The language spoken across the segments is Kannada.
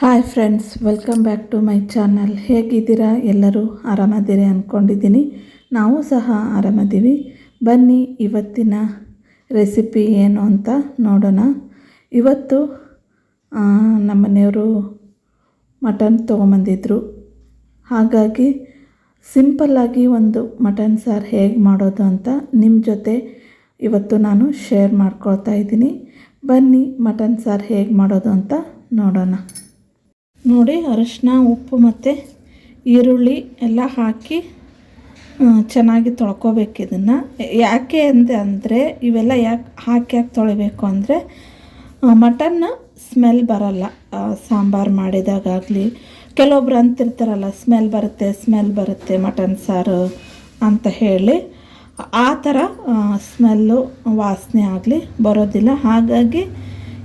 Hi friends, welcome back to my channel. ಹೇಗಿದ್ದೀರಾ? ಎಲ್ಲರೂ ಆರಾಮದಿರಿ ಅಂದ್ಕೊಂಡಿದ್ದೀನಿ ನಾವು ಸಹ ಆರಾಮದೀವಿ. ಬನ್ನಿ, ಇವತ್ತಿನ ರೆಸಿಪಿ ಏನು ಅಂತ ನೋಡೋಣ. ಇವತ್ತು ನಮ್ಮ ಮನೆಯವರು ಮಟನ್ ತೊಗೊಂಬಂದಿದ್ರು. ಹಾಗಾಗಿ ಸಿಂಪಲ್ಲಾಗಿ ಒಂದು ಮಟನ್ ಸಾರು ಹೇಗೆ ಮಾಡೋದು ಅಂತ ನಿಮ್ಮ ಜೊತೆ ಇವತ್ತು ನಾನು ಶೇರ್ ಮಾಡ್ಕೊಳ್ತಾ ಇದ್ದೀನಿ. ಬನ್ನಿ, ಮಟನ್ ಸಾರು ಹೇಗೆ ಮಾಡೋದು ಅಂತ ನೋಡೋಣ. ನೋಡಿ, ಅರಶಿನ, ಉಪ್ಪು ಮತ್ತು ಈರುಳ್ಳಿ ಎಲ್ಲ ಹಾಕಿ ಚೆನ್ನಾಗಿ ತೊಳ್ಕೊಬೇಕು ಇದನ್ನು. ಯಾಕೆ ಅಂದೆ ಅಂದರೆ, ಇವೆಲ್ಲ ಯಾಕೆ ಹಾಕಿ ಯಾಕೆ ತೊಳಿಬೇಕು ಅಂದರೆ ಮಟನ್ ಸ್ಮೆಲ್ ಬರಲ್ಲ. ಸಾಂಬಾರು ಮಾಡಿದಾಗಲಿ ಕೆಲವೊಬ್ರು ಅಂತಿರ್ತಾರಲ್ಲ ಸ್ಮೆಲ್ ಬರುತ್ತೆ ಸ್ಮೆಲ್ ಬರುತ್ತೆ ಮಟನ್ ಸಾರು ಅಂತ ಹೇಳಿ, ಆ ಥರ ಸ್ಮೆಲ್ಲು ವಾಸನೆ ಆಗಲಿ ಬರೋದಿಲ್ಲ. ಹಾಗಾಗಿ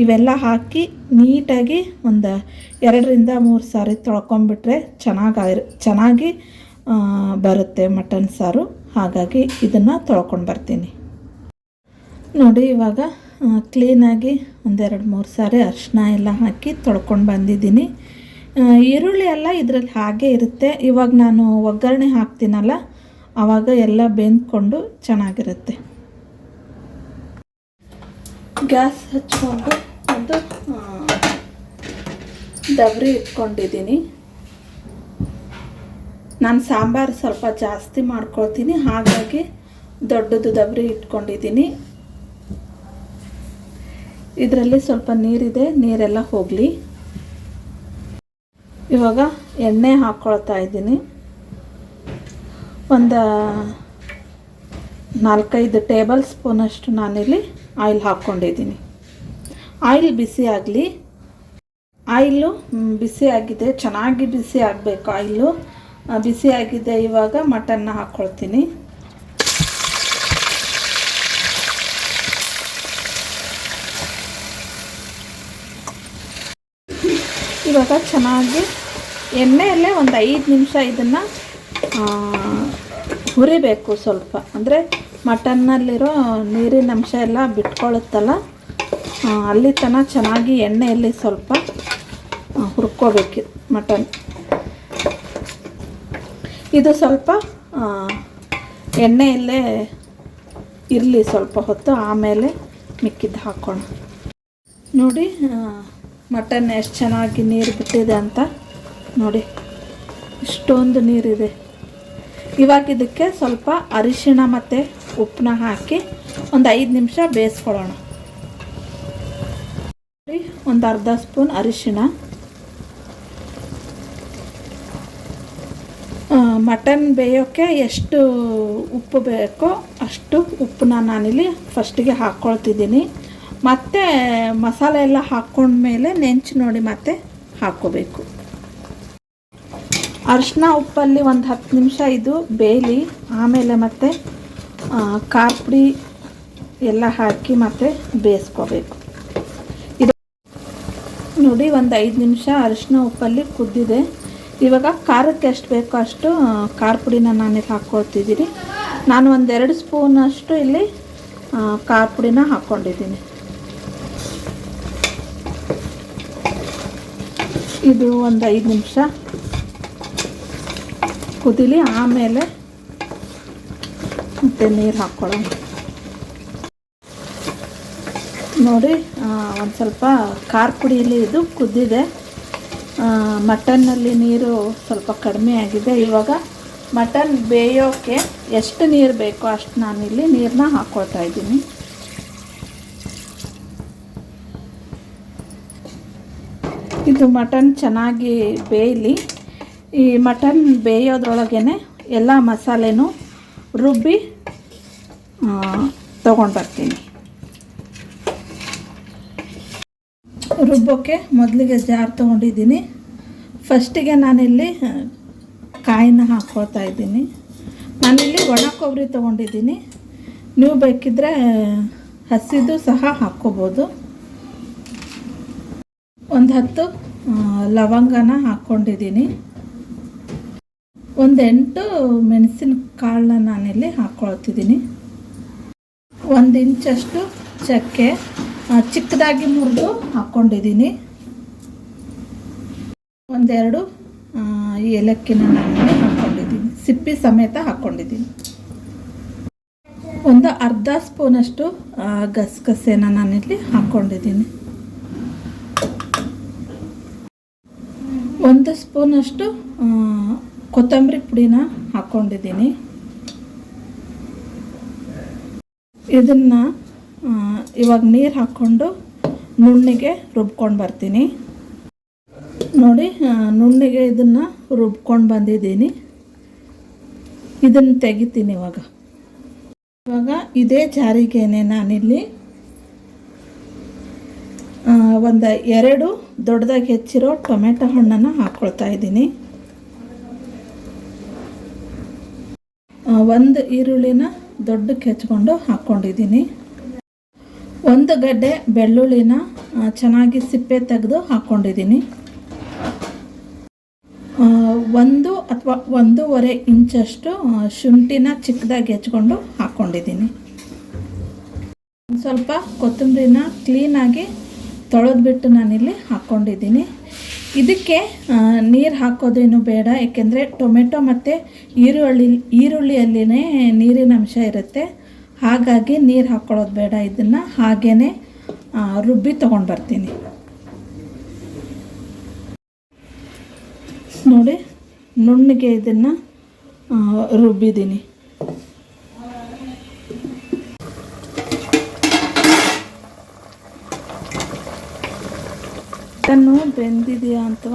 ಇವೆಲ್ಲ ಹಾಕಿ ನೀಟಾಗಿ ಒಂದು ಎರಡರಿಂದ ಮೂರು ಸಾರಿ ತೊಳ್ಕೊಂಬಿಟ್ರೆ ಚೆನ್ನಾಗಿ ಚೆನ್ನಾಗಿ ಬರುತ್ತೆ ಮಟನ್ ಸಾರು. ಹಾಗಾಗಿ ಇದನ್ನು ತೊಳ್ಕೊಂಡು ಬರ್ತೀನಿ. ನೋಡಿ ಇವಾಗ ಕ್ಲೀನಾಗಿ ಒಂದೆರಡು ಮೂರು ಸಾರಿ ಅರಿಶಿನ ಎಲ್ಲ ಹಾಕಿ ತೊಳ್ಕೊಂಡು ಬಂದಿದ್ದೀನಿ. ಈರುಳ್ಳಿ ಎಲ್ಲ ಇದರಲ್ಲಿ ಹಾಗೆ ಇರುತ್ತೆ. ಇವಾಗ ನಾನು ಒಗ್ಗರಣೆ ಹಾಕ್ತೀನಲ್ಲ ಆವಾಗ ಎಲ್ಲ ಬೆಂದ್ಕೊಂಡು ಚೆನ್ನಾಗಿರುತ್ತೆ. ಗ್ಯಾಸ್ ಹಚ್ಕೊಂಡು ಒಂದು ದಬ್ರಿ ಇಟ್ಕೊಂಡಿದ್ದೀನಿ. ನಾನು ಸಾಂಬಾರು ಸ್ವಲ್ಪ ಜಾಸ್ತಿ ಮಾಡ್ಕೊಳ್ತೀನಿ, ಹಾಗಾಗಿ ದೊಡ್ಡದು ದಬ್ರಿ ಇಟ್ಕೊಂಡಿದ್ದೀನಿ. ಇದರಲ್ಲಿ ಸ್ವಲ್ಪ ನೀರಿದೆ, ನೀರೆಲ್ಲ ಹೋಗಲಿ. ಇವಾಗ ಎಣ್ಣೆ ಹಾಕ್ಕೊಳ್ತಾ ಇದ್ದೀನಿ. ಒಂದು ನಾಲ್ಕೈದು ಟೇಬಲ್ ಸ್ಪೂನಷ್ಟು ನಾನಿಲ್ಲಿ ಆಯಿಲ್ ಹಾಕ್ಕೊಂಡಿದ್ದೀನಿ. ಆಯಿಲ್ ಬಿಸಿ ಆಗಲಿ. ಆಯಿಲು ಬಿಸಿ ಆಗಿದೆ. ಚೆನ್ನಾಗಿ ಬಿಸಿ ಆಗಬೇಕು ಆಯಿಲು. ಬಿಸಿ ಆಗಿದೆ ಇವಾಗ ಮಟನ್ನ ಹಾಕ್ಕೊಳ್ತೀನಿ ಇವಾಗ ಚೆನ್ನಾಗಿ ಎಣ್ಣೆಯಲ್ಲೇ ಒಂದು ಐದು ನಿಮಿಷ ಇದನ್ನು ಹುರಿಬೇಕು ಸ್ವಲ್ಪ. ಅಂದರೆ ಮಟನ್ನಲ್ಲಿರೋ ನೀರಿನ ಅಂಶ ಎಲ್ಲ ಬಿಟ್ಕೊಳ್ಳುತ್ತಲ್ಲ ಅಲ್ಲಿ ತನಕ ಚೆನ್ನಾಗಿ ಎಣ್ಣೆಯಲ್ಲಿ ಸ್ವಲ್ಪ ಹುರ್ಕೋಬೇಕು ಮಟನ್. ಇದು ಸ್ವಲ್ಪ ಎಣ್ಣೆಯಲ್ಲೇ ಇರಲಿ ಸ್ವಲ್ಪ ಹೊತ್ತು, ಆಮೇಲೆ ಮಿಕ್ಕಿದ್ದು ಹಾಕೋಣ. ನೋಡಿ ಮಟನ್ ಎಷ್ಟು ಚೆನ್ನಾಗಿ ನೀರು ಬಿಟ್ಟಿದೆ ಅಂತ ನೋಡಿ. ಇಷ್ಟೊಂದು ನೀರಿದೆ. ಇವಾಗ ಸ್ವಲ್ಪ ಅರಿಶಿಣ ಮತ್ತು ಉಪ್ಪನ್ನ ಹಾಕಿ ಒಂದು ಐದು ನಿಮಿಷ ಬೇಯಿಸ್ಕೊಳ್ಳೋಣ ಒಂದು ಅರ್ಧ ಸ್ಪೂನ್ ಅರಿಶಿಣ. ಮಟನ್ ಬೇಯೋಕ್ಕೆ ಎಷ್ಟು ಉಪ್ಪು ಬೇಕೋ ಅಷ್ಟು ಉಪ್ಪನ್ನ ನಾನಿಲ್ಲಿ ಫಸ್ಟಿಗೆ ಹಾಕ್ಕೊಳ್ತಿದ್ದೀನಿ ಮತ್ತು ಮಸಾಲೆ ಎಲ್ಲ ಹಾಕ್ಕೊಂಡ್ಮೇಲೆ ನೆಂಚು ನೋಡಿ ಮತ್ತೆ ಹಾಕ್ಕೋಬೇಕು ಅರಿಶಿನ ಉಪ್ಪಲ್ಲಿ ಒಂದು ಹತ್ತು ನಿಮಿಷ ಇದು ಬೇಯಲಿ, ಆಮೇಲೆ ಮತ್ತೆ ಆ, ಖಾರ ಪುಡಿ ಎಲ್ಲ ಹಾಕಿ ಮತ್ತೆ ಬೇಯಿಸ್ಕೋಬೇಕು. ಇದು ನೋಡಿ ಒಂದು ಐದು ನಿಮಿಷ ಅರಿಶಿನ ಉಪ್ಪಲ್ಲಿ ಕುದ್ದಿದೆ. ಇವಾಗ ಖಾರಕ್ಕೆ ಎಷ್ಟು ಬೇಕೋ ಅಷ್ಟು ಖಾರ ಪುಡಿನ ನಾನಿಲ್ಲಿ ಹಾಕ್ಕೊಳ್ತಿದ್ದೀನಿ ನಾನು ಒಂದೆರಡು ಸ್ಪೂನಷ್ಟು ಇಲ್ಲಿ ಖಾರ ಪುಡಿನ ಹಾಕ್ಕೊಂಡಿದ್ದೀನಿ ಇದು ಒಂದು ಐದು ನಿಮಿಷ ಕುದಿಲಿ ಆಮೇಲೆ ಮತ್ತೆ ನೀರು ಹಾಕ್ಕೊಳ್ಳೋಣ ನೋಡಿ ಒಂದು ಸ್ವಲ್ಪ ಖಾರ ಪುಡಿಯಲ್ಲಿ ಇದು ಕುದ್ದಿದೆ. ಮಟನ್ನಲ್ಲಿ ನೀರು ಸ್ವಲ್ಪ ಕಡಿಮೆ ಆಗಿದೆ. ಇವಾಗ ಮಟನ್ ಬೇಯೋಕ್ಕೆ ಎಷ್ಟು ನೀರು ಬೇಕೋ ಅಷ್ಟು ನಾನಿಲ್ಲಿ ನೀರನ್ನ ಹಾಕ್ಕೊಳ್ತಾ ಇದ್ದೀನಿ. ಇದು ಮಟನ್ ಚೆನ್ನಾಗಿ ಬೇಯಲಿ. ಈ ಮಟನ್ ಬೇಯೋದ್ರೊಳಗೇ ಎಲ್ಲ ಮಸಾಲೆನೂ ರುಬ್ಬಿ ತೊಗೊಂಡು ಬರ್ತೀನಿ. ರುಬ್ಬೋಕ್ಕೆ ಮೊದಲಿಗೆ ಜಾರ್ ತೊಗೊಂಡಿದ್ದೀನಿ. ಫಸ್ಟಿಗೆ ನಾನಿಲ್ಲಿ ಕಾಯಿನ ಹಾಕ್ಕೊಳ್ತಾ ಇದ್ದೀನಿ. ನಾನಿಲ್ಲಿ ಒಣ ಕೊಬ್ಬರಿ ತೊಗೊಂಡಿದ್ದೀನಿ. ನೀವು ಬೇಕಿದ್ದರೆ ಹಸಿದು ಸಹ ಹಾಕ್ಕೋಬೋದು. ಒಂದು ಹತ್ತು ಲವಂಗನ ಹಾಕ್ಕೊಂಡಿದ್ದೀನಿ ಒಂದು ಎಂಟು ಮೆಣಸಿನ ಕಾಳನ್ನ ನಾನಿಲ್ಲಿ ಹಾಕ್ಕೊಳ್ತಿದ್ದೀನಿ ಒಂದು ಇಂಚಷ್ಟು ಚಕ್ಕೆ ಚಿಕ್ಕದಾಗಿ ಮುರಿದು ಹಾಕ್ಕೊಂಡಿದ್ದೀನಿ ಒಂದೆರಡು ಏಲಕ್ಕಿನ ನಾನೇ ಹಾಕ್ಕೊಂಡಿದ್ದೀನಿ ಸಿಪ್ಪಿ ಸಮೇತ ಹಾಕ್ಕೊಂಡಿದ್ದೀನಿ ಒಂದು ಅರ್ಧ ಸ್ಪೂನಷ್ಟು ಗಸಗಸೆನ ನಾನಿಲ್ಲಿ ಹಾಕ್ಕೊಂಡಿದ್ದೀನಿ ಒಂದು ಸ್ಪೂನಷ್ಟು ಕೊತ್ತಂಬರಿ ಪುಡಿನ ಹಾಕ್ಕೊಂಡಿದ್ದೀನಿ ಇದನ್ನು ಇವಾಗ ನೀರು ಹಾಕ್ಕೊಂಡು ನುಣ್ಣಿಗೆ ರುಬ್ಕೊಂಡು ಬರ್ತೀನಿ. ನೋಡಿ ನುಣ್ಣಿಗೆ ಇದನ್ನು ರುಬ್ಕೊಂಡು ಬಂದಿದ್ದೀನಿ. ಇದನ್ನು ತೆಗಿತೀನಿ ಇವಾಗ. ಇವಾಗ ಇದೇ ಜಾರಿಗೆನೆ ನಾನಿಲ್ಲಿ ಒಂದು ಎರಡು ದೊಡ್ಡದಾಗಿ ಹೆಚ್ಚಿರೋ ಟೊಮೆಟೊ ಹಣ್ಣನ್ನು ಹಾಕ್ಕೊಳ್ತಾ ಇದ್ದೀನಿ. ಒಂದು ಈರುಳ್ಳಿನ ದೊಡ್ಡಕ್ಕೆ ಹೆಚ್ಕೊಂಡು ಹಾಕ್ಕೊಂಡಿದ್ದೀನಿ. ಒಂದು ಗಡ್ಡೆ ಬೆಳ್ಳುಳ್ಳಿನ ಚೆನ್ನಾಗಿ ಸಿಪ್ಪೆ ತೆಗೆದು ಹಾಕ್ಕೊಂಡಿದ್ದೀನಿ. ಒಂದು ಅಥವಾ ಒಂದೂವರೆ ಇಂಚಷ್ಟು ಶುಂಠಿನ ಚಿಕ್ಕದಾಗಿ ಹೆಚ್ಕೊಂಡು ಹಾಕ್ಕೊಂಡಿದ್ದೀನಿ. ಸ್ವಲ್ಪ ಕೊತ್ತಂಬರಿನ ಕ್ಲೀನಾಗಿ ತೊಳೆದ್ಬಿಟ್ಟು ನಾನಿಲ್ಲಿ ಹಾಕ್ಕೊಂಡಿದ್ದೀನಿ. ಇದಕ್ಕೆ ನೀರು ಹಾಕೋದೇನು ಬೇಡ ಏಕೆಂದರೆ ಟೊಮೆಟೊ ಮತ್ತು ಈರುಳ್ಳಿ, ಈರುಳ್ಳಿಯಲ್ಲಿನೇ ನೀರಿನ ಅಂಶ ಇರುತ್ತೆ. ಹಾಗಾಗಿ ನೀರು ಹಾಕ್ಕೊಳ್ಳೋದು ಬೇಡ, ಇದನ್ನು ಹಾಗೇ ರುಬ್ಬಿ ತೊಗೊಂಡು ಬರ್ತೀನಿ. ನೋಡಿ, ನುಣ್ಣಗೆ ಇದನ್ನು ರುಬ್ಬಿದ್ದೀನಿ. ಮಟನ್ನು ಬೆಂದಿದೆಯಾ ಅಂತ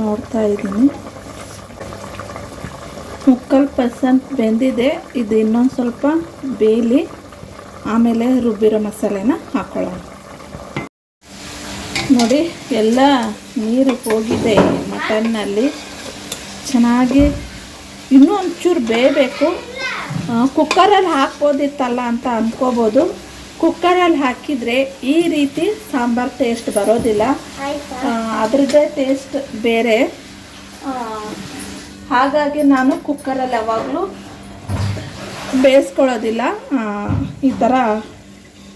ನೋಡ್ತಾ ಇದ್ದೀನಿ. ಮುಕ್ಕಾಲು ಪರ್ಸೆಂಟ್ ಬೆಂದಿದೆ, ಇದು ಇನ್ನೊಂದು ಸ್ವಲ್ಪ ಬೇಯಲಿ ಆಮೇಲೆ ರುಬ್ಬಿರೋ ಮಸಾಲೆನ ಹಾಕ್ಕೊಳ್ಳೋಣ ನೋಡಿ, ಎಲ್ಲ ನೀರು ಹೋಗಿದೆ ಮಟನ್ನಲ್ಲಿ. ಚೆನ್ನಾಗಿ ಇನ್ನೂ ಒಂಚೂರು ಬೇಯಬೇಕು. ಕುಕ್ಕರಲ್ಲಿ ಹಾಕ್ಬೋದಿತ್ತಲ್ಲ ಅಂತ ಅಂದ್ಕೋಬೋದು ಕುಕ್ಕರಲ್ಲಿ ಹಾಕಿದರೆ ಈ ರೀತಿ ಸಾಂಬಾರು ಟೇಸ್ಟ್ ಬರೋದಿಲ್ಲ. ಅದರದ್ದೇ ಟೇಸ್ಟ್ ಬೇರೆ. ಹಾಗಾಗಿ ನಾನು ಕುಕ್ಕರಲ್ಲಿ ಯಾವಾಗಲೂ ಬೇಯಿಸ್ಕೊಳ್ಳೋದಿಲ್ಲ. ಈ ಥರ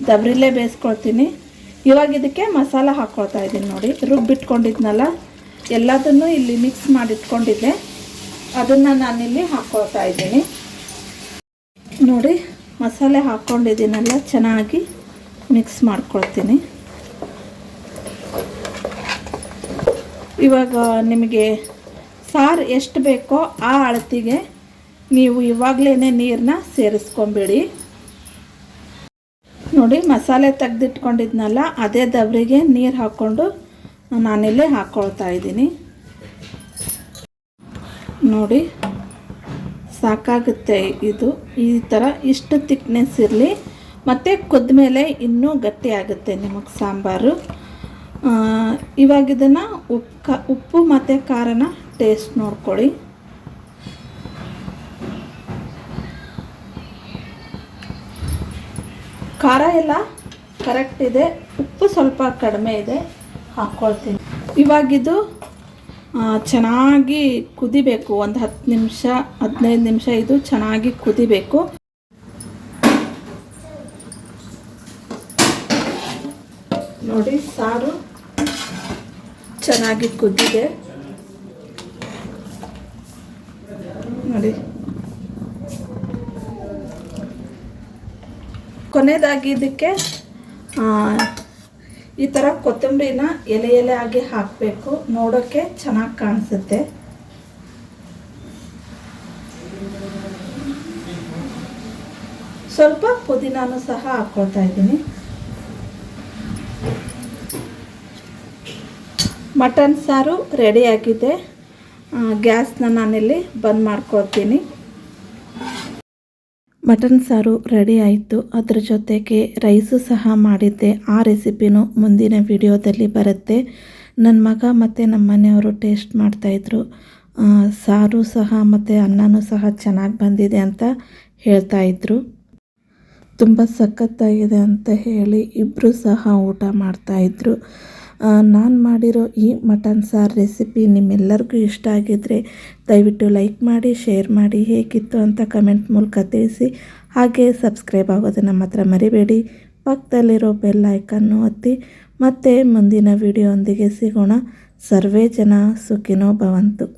ದಬ್ರಿಲೇ ಬೇಯಿಸ್ಕೊಳ್ತೀನಿ. ಇವಾಗ ಇದಕ್ಕೆ ಮಸಾಲ ಹಾಕ್ಕೊಳ್ತಾ ಇದ್ದೀನಿ ನೋಡಿ. ರುಬ್ಬಿಟ್ಕೊಂಡಿದ್ನಲ್ಲ ಎಲ್ಲದನ್ನು ಇಲ್ಲಿ ಮಿಕ್ಸ್ ಮಾಡಿಟ್ಕೊಂಡಿದ್ದೆ. ಅದನ್ನು ನಾನಿಲ್ಲಿ ಹಾಕ್ಕೊಳ್ತಾ ಇದ್ದೀನಿ. ನೋಡಿ ಮಸಾಲೆ ಹಾಕ್ಕೊಂಡಿದ್ದೀನಲ್ಲ, ಚೆನ್ನಾಗಿ ಮಿಕ್ಸ್ ಮಾಡ್ಕೊಳ್ತೀನಿ. ಇವಾಗ ನಿಮಗೆ ಸಾರು ಎಷ್ಟು ಬೇಕೋ ಆ ಅಳತಿಗೆ ನೀವು ಇವಾಗಲೇ ನೀರನ್ನ ಸೇರಿಸ್ಕೊಂಬಿಡಿ. ನೋಡಿ, ಮಸಾಲೆ ತೆಗೆದಿಟ್ಕೊಂಡಿದ್ನಲ್ಲ, ಅದೇ ದಬ್ರಿಗೆ ನೀರು ಹಾಕ್ಕೊಂಡು ನಾನಿಲ್ಲೇ ಹಾಕ್ಕೊಳ್ತಾ ಇದ್ದೀನಿ. ನೋಡಿ ಸಾಕಾಗುತ್ತೆ ಇದು. ಈ ಥರ ಇಷ್ಟು ತಿಕ್ನೆಸ್ ಇರಲಿ. ಮತ್ತು ಕುದ್ಮೇಲೆ ಇನ್ನೂ ಗಟ್ಟಿ ಆಗುತ್ತೆ ನಿಮಗೆ ಸಾಂಬಾರು. ಇವಾಗ ಇದನ್ನು ಉಪ್ಪು ಉಪ್ಪು ಮತ್ತು ಖಾರನ ಟೇಸ್ಟ್ ನೋಡ್ಕೊಳ್ಳಿ. ಖಾರ ಎಲ್ಲ ಕರೆಕ್ಟ್ ಇದೆ. ಉಪ್ಪು ಸ್ವಲ್ಪ ಕಡಿಮೆ ಇದೆ. ಹಾಕ್ಕೊಳ್ತೀನಿ ಇವಾಗಿದು ಚೆನ್ನಾಗಿ ಕುದಿಬೇಕು. ಒಂದು ಹತ್ತು ನಿಮಿಷ, ಹದಿನೈದು ನಿಮಿಷ ಇದು ಚೆನ್ನಾಗಿ ಕುದಿಬೇಕು. ನೋಡಿ, ಸಾರು ಚೆನ್ನಾಗಿ ಕುದ್ದಿದೆ ನೋಡಿ. ಕೊನೆಯದಾಗಿ ಇದಕ್ಕೆ ಈ ಥರ ಕೊತ್ತಂಬರಿನ ಎಲೆ ಎಲೆ ಆಗಿ ಹಾಕಬೇಕು. ನೋಡೋಕ್ಕೆ ಚೆನ್ನಾಗಿ ಕಾಣಿಸುತ್ತೆ. ಸ್ವಲ್ಪ ಪುದೀನಾನು ಸಹ ಹಾಕ್ಕೊಳ್ತಾ ಇದ್ದೀನಿ. ಮಟನ್ ಸಾರು ರೆಡಿಯಾಗಿದೆ ಗ್ಯಾಸ್ನ ನಾನಿಲ್ಲಿ ಬಂದ್ ಮಾಡ್ಕೊಳ್ತೀನಿ ಮಟನ್ ಸಾರು ರೆಡಿ ಆಯಿತು. ಅದರ ಜೊತೆಗೆ ರೈಸು ಸಹ ಮಾಡಿದ್ದೆ. ಆ ರೆಸಿಪಿನೂ ಮುಂದಿನ ವಿಡಿಯೋದಲ್ಲಿ ಬರುತ್ತೆ. ನನ್ನ ಮಗ ಮತ್ತು ನಮ್ಮ ಮನೆಯವರು ಟೇಸ್ಟ್ ಮಾಡ್ತಾಯಿದ್ರು ಸಾರು ಸಹ ಮತ್ತು ಅನ್ನನೂ ಸಹ ಚೆನ್ನಾಗಿ ಬಂದಿದೆ ಅಂತ ಹೇಳ್ತಾಯಿದ್ರು ತುಂಬ ಸಖತ್ತಾಗಿದೆ ಅಂತ ಹೇಳಿ ಇಬ್ಬರು ಸಹ ಊಟ ಮಾಡ್ತಾಯಿದ್ರು ನಾನು ಮಾಡಿರೋ ಈ ಮಟನ್ ಸಾರು ರೆಸಿಪಿ ನಿಮ್ಮೆಲ್ಲರಿಗೂ ಇಷ್ಟ ಆಗಿದ್ದರೆ ದಯವಿಟ್ಟು ಲೈಕ್ ಮಾಡಿ, ಶೇರ್ ಮಾಡಿ, ಹೇಗಿತ್ತು ಅಂತ ಕಮೆಂಟ್ ಮೂಲಕ ತಿಳಿಸಿ. ಹಾಗೆ ಸಬ್ಸ್ಕ್ರೈಬ್ ಆಗೋದನ್ನು ಮಾತ್ರ ಮರಿಬೇಡಿ. ಪಕ್ಕದಲ್ಲಿರೋ ಬೆಲ್ ಐಕನ್ನು ಒತ್ತಿ. ಮತ್ತೆ ಮುಂದಿನ ವಿಡಿಯೋ ಒಂದಿಗೆ ಸಿಗೋಣ. ಸರ್ವೇ ಜನ ಸುಖಿನೋ ಭವಂತು.